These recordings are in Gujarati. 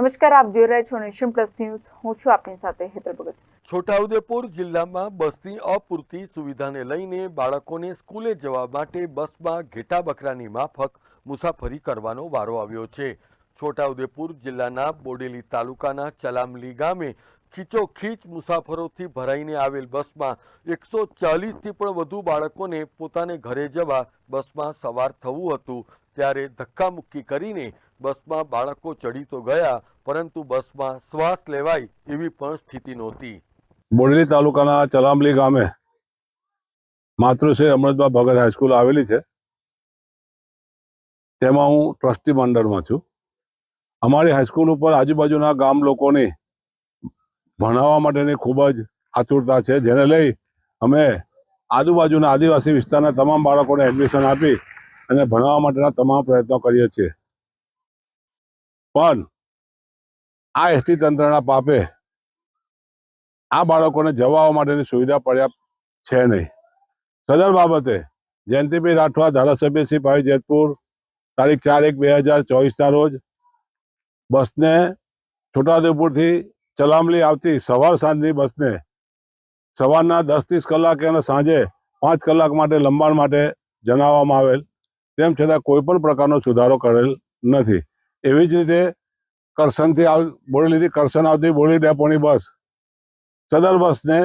નમસ્કાર, આપ જોઈ રહ્યા છો નેશન પ્લસ ન્યૂઝ. હું છું આપની સાથે હેતર ભગત. છોટાઉદેપુર જિલ્લામાં બસની અપૂરતી સુવિધાને લઈને બાળકોને સ્કૂલે જવા માટે બસમાં ઘેટા બકરાની માફક મુસાફરી કરવાનો વારો આવ્યો છે. છોટાઉદેપુર જિલ્લાના બોડેલી તાલુકાના ચલામલી ગામે ખીચોખીચ મુસાફરોથી ભરાઈને આવેલ બસમાં એકસો ચાલીસથી પણ વધુ બાળકોને પોતાને ઘરે જવા બસમાં સવાર થવું હતું, ત્યારે ધક્કામુક્કી કરીને બસમાં બાળકો ચડી તો ગયા, પરંતુ બસમાં શ્વાસ લેવાય એવી પણ સ્થિતિ નહોતી. બોડેલી તાલુકાના ચલામલી ગામે માતૃશ્રી અમૃતબા ભગત હાઈસ્કૂલ આવેલી છે. તેમાં હું ટ્રસ્ટી મંડળમાં છું. અમારી હાઈસ્કૂલ ઉપર આજુબાજુના ગામ લોકોની ભણાવવા માટેની ખૂબ જ આતુરતા છે. જેને લઈ અમે આજુબાજુના આદિવાસી વિસ્તારના તમામ બાળકોને એડમિશન આપી અને ભણાવવા માટેના તમામ પ્રયત્નો કરીએ છીએ. પણ આ એસટી તંત્રના પાપે આ બાળકોને જવા માટેની સુવિધા પર્યાપ્ત છે નહીં. સદર બાબતે જયંતિભાઈ રાઠવા ધારાસભ્ય શ્રી ભાઈ જેતપુર, તારીખ ચાર એક બે હજાર ચોવીસના રોજ બસને છોટાઉદેપુરથી ચલામલી આવતી સવાર સાંજની બસને સવારના દસ ત્રીસ કલાકે અને સાંજે પાંચ કલાક માટે લંબાણ માટે જણાવવામાં આવેલ, તેમ છતાં કોઈ પણ પ્રકારનો સુધારો કરેલ નથી. એવી જ રીતે કરસનથી આવ બોરેલીથી કરસન આવતી બોરેલી ડેપોની બસ. સદર બસને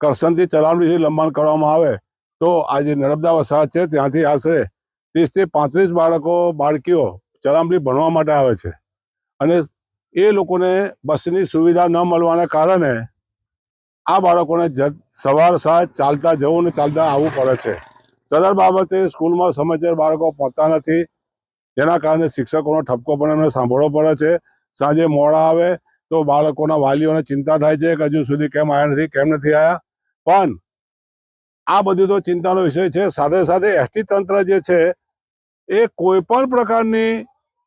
કરસનથી ચલાવણીથી લંબાણ કરવામાં આવે તો આ જે નર્મદા વસાહત છે ત્યાંથી આશરે ત્રીસથી પાંત્રીસ બાળકો, બાળકીઓ ચલામલી ભણવા માટે આવે છે. અને એ લોકોને બસની સુવિધા ન મળવાના કારણે આ બાળકોને સવાર સાંજ ચાલતા જવું ને ચાલતા આવવું પડે છે. સદર બાબતે સ્કૂલમાં સમજદાર બાળકો પહોંચતા નથી. જેના કારણે શિક્ષકોનો ઠપકો પણ એમને સાંભળવો પડે છે. સાંજે મોડા આવે તો બાળકોના વાલીઓને ચિંતા થાય છે કે હજુ સુધી કેમ આવ્યા નથી, કેમ નથી આવ્યા પણ આ બધું તો ચિંતાનો વિષય છે. સાથે સાથે એસટી તંત્ર જે છે એ કોઈ પણ પ્રકારની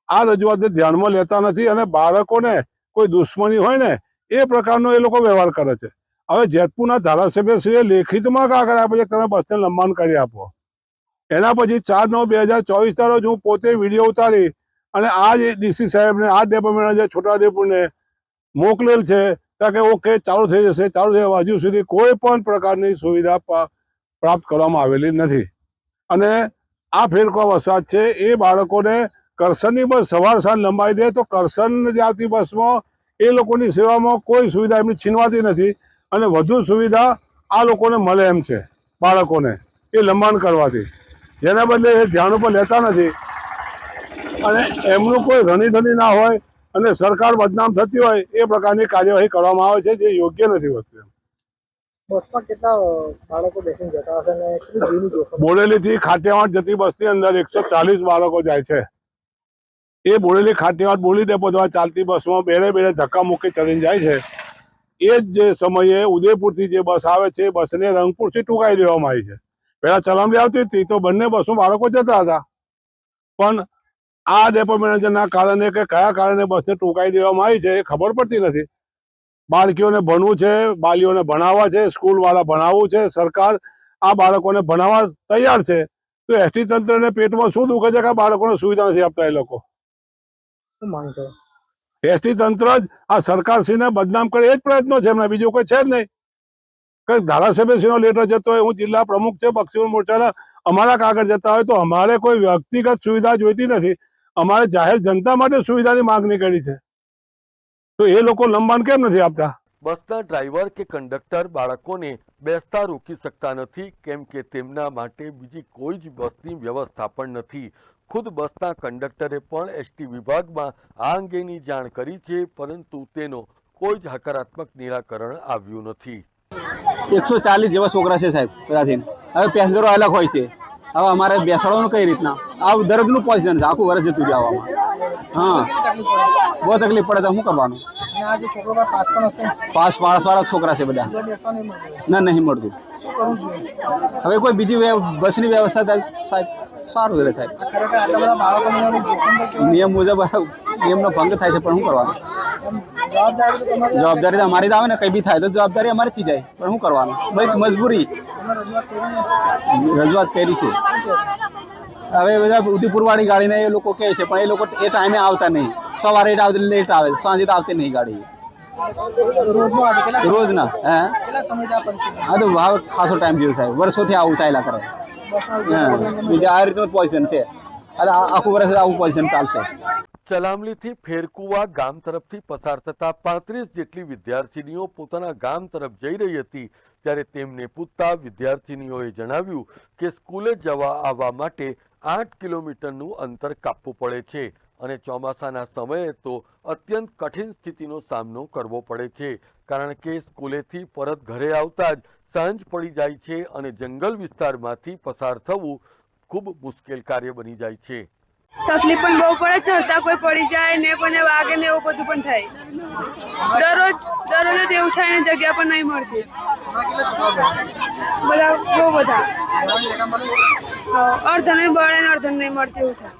આ રજૂઆતને ધ્યાનમાં લેતા નથી અને બાળકોને કોઈ દુશ્મની હોય ને, એ પ્રકારનો એ લોકો વ્યવહાર કરે છે. હવે જેતપુરના ધારાસભ્યશ્રીએ લેખિતમાં કાગળ આપે છે, તમે બસને લંબાણ કરી આપો. એના પછી ચાર નવ બે હજાર ચોવીસના રોજ હું પોતે વીડિયો ઉતારી અને આ જે ડીસી સાહેબને આ ડેપાર્ટમેન્ટ જે છોટાઉદેપુરને મોકલેલ છે ત્યાં કે ઓકે, ચાલુ થઈ જશે, ચાલુ થઈ. હજુ સુધી કોઈ પણ પ્રકારની સુવિધા પ્રાપ્ત કરવામાં આવેલી નથી અને આ ફેરકો વરસાદ છે, એ બાળકોને કરસનની બસ સવાર સાંજ લંબાઈ દે તો કરસન આવતી બસમાં એ લોકોની સેવામાં કોઈ સુવિધા એમની છીનવાતી નથી અને વધુ સુવિધા આ લોકોને મળે એમ છે, બાળકોને એ લંબાણ કરવાથી જેના બદલે એ ધ્યાન ઉપર લેતા નથી. અને એમનું કોઈ રણીધણી ના હોય અને સરકાર બદનામ થતી હોય એ પ્રકારની કાર્યવાહી કરવામાં આવે છે જે યોગ્ય નથી હોતું. બસમાં કેટલા બાળકો બેસીને જતા હશે અને બોડેલીથી ખાટિયાવાડ જતી બસની અંદર એકસો ચાલીસ બાળકો જાય છે. એ બોડેલી ખાટિયાવાડ બોલી ડેપો દ્વારા ચાલતી બસમાં બેડે બેડે ધક્કા મૂકી ચડીને જાય છે. એ જ જે સમયે ઉદયપુરથી જે બસ આવે છે એ બસને રંગપુરથી ટૂંકાઈ દેવામાં આવી છે. પહેલા ચલામલી આવતી હતી તો બંને બસો બાળકો જતા હતા. પણ આ ડેપો મેનેજરના કારણે કે કયા કારણે બસને ટૂંકાઈ દેવામાં આવી છે એ ખબર પડતી નથી. બાળકીઓને ભણવું છે બાલીઓને ભણાવવા છે સ્કૂલવાળા ભણાવવું છે સરકાર આ બાળકોને ભણાવવા તૈયાર છે. તો એસટી તંત્રને પેટમાં શું દુખે છે કે બાળકોને સુવિધા નથી આપતા એ લોકો? શું એસટી તંત્ર જ આ સરકારશ્રીને બદનામ કરે એ જ પ્રયત્નો છે એમના. બીજું કોઈ છે જ નહીં. કઈ ધારાસભ્યશ્રીનો લેટર જતો હોય, હું જિલ્લા પ્રમુખ છે પક્ષી મોરચાના અમારા કાગળ જતા હોય, તો અમારે કોઈ વ્યક્તિગત સુવિધા જોઈતી નથી. અમારે જાહેર જનતા માટે સુવિધાની માંગણી કરી છે. તો એ લોકો લંબાણ કેમ નથી આપતા? બસના ડ્રાઈવર કે કંડક્ટર બાળકોને બેસતા રોકી શકતા નથી, કેમ કે તેમના માટે બીજી કોઈ જ બસની વ્યવસ્થા પણ નથી. ખુદ બસના કંડક્ટરે પણ એસટી વિભાગમાં આ અંગેની જાણ કરી છે, પરંતુ તેનો કોઈ જ હકારાત્મક નિરાકરણ આવ્યું નથી. એકસો ચાલીસ જેવા છોકરા છે સાહેબ બધાથી હવે પેસેન્જરો અલગ હોય છે. હવે અમારે બેસાડવાનું કઈ રીતના? આ દર્દનું પોઝિશન છે આખું વર્ષ જતું જવામાં હા. બહુ તકલીફ પડે તો શું કરવાનું? પાસે માણસ વાળા છોકરા છે બધા. ના નહીં મળતું. હવે કોઈ બીજી બસની વ્યવસ્થા થાય સાહેબ સારું રહે સાહેબ નિયમ મુજબ નિયમનો ભંગ થાય છે પણ શું કરવાનું? જવાબદારી તો તો અમારી જ આવે ને કંઈ બી થાય તો જવાબદારી અમારીથી જાય. પણ શું કરવાનું? ભાઈ મજબૂરી. રજૂઆત કરી છે? હવે બધા ઉદયપુરવાળી ગાડીને એ લોકો કહે છે પણ એ લોકો એ ટાઈમે આવતા નહીં. સવારે આવતી લેટ આવે. સાંજે તો આવતી નહીં ગાડી. રોજના હે? આ તો ભાવ ખાસો ટાઈમ જેવું સાહેબ વર્ષોથી આવું ચાલ્યા કરે. હા. બીજા આ રીતનું પોઝિશન છે. આખું વર્ષ આવું પોઝિશન ચાલશે. ચલામલીથી ફેરકુવા ગામ તરફથી પસાર થતા પાંત્રીસ જેટલી વિદ્યાર્થીનીઓ પોતાના ગામ તરફ જઈ રહી હતી, ત્યારે તેમને પૂછતા વિદ્યાર્થીનીઓએ જણાવ્યું કે સ્કૂલે જવા આવવા માટે આઠ કિલોમીટરનું અંતર કાપવું પડે છે અને ચોમાસાના સમયે તો અત્યંત કઠિન સ્થિતિનો સામનો કરવો પડે છે, કારણ કે સ્કૂલેથી પરત ઘરે આવતા જ સાંજ પડી જાય છે અને જંગલ વિસ્તારમાંથી પસાર થવું ખૂબ મુશ્કેલ કાર્ય બની જાય છે. તકલીફ પણ બહુ પડે ચડતા કોઈ પડી જાય ને કોઈને વાગે ને એવું બધું પણ થાય. દરરોજ દરરોજ જ એવું થાય ને જગ્યા પણ નહીં મળતી. બધા બહુ બધા. અડધન નહીં મળે ને અડધન નહીં મળતી એવું થાય.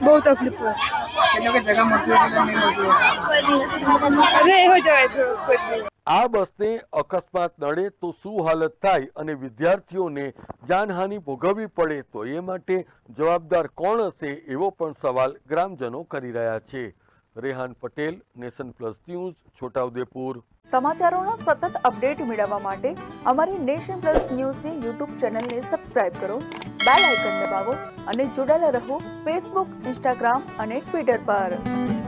બહુ તકલીફ પડે. હોય જવાય થોડું. આ બસને અકસ્માત નડે તો શું હાલત થાય અને વિદ્યાર્થીઓને જાનહાનિ ભોગવવી પડે તો એ માટે જવાબદાર કોણ હશે એવો પણ સવાલ ગ્રામજનો કરી રહ્યા છે. Rehan Patel, Nation Plus News, Chhota Udepur. સમાચારોનો સતત અપડેટ મેળવવા માટે અમારી નેશન પ્લસ ન્યૂઝની યુટ્યુબ ચેનલને સબસ્ક્રાઇબ કરો, બેલ આઇકન દબાવો અને જોડાયેલા રહો ફેસબુક, ઇન્સ્ટાગ્રામ અને ટ્વિટર પર.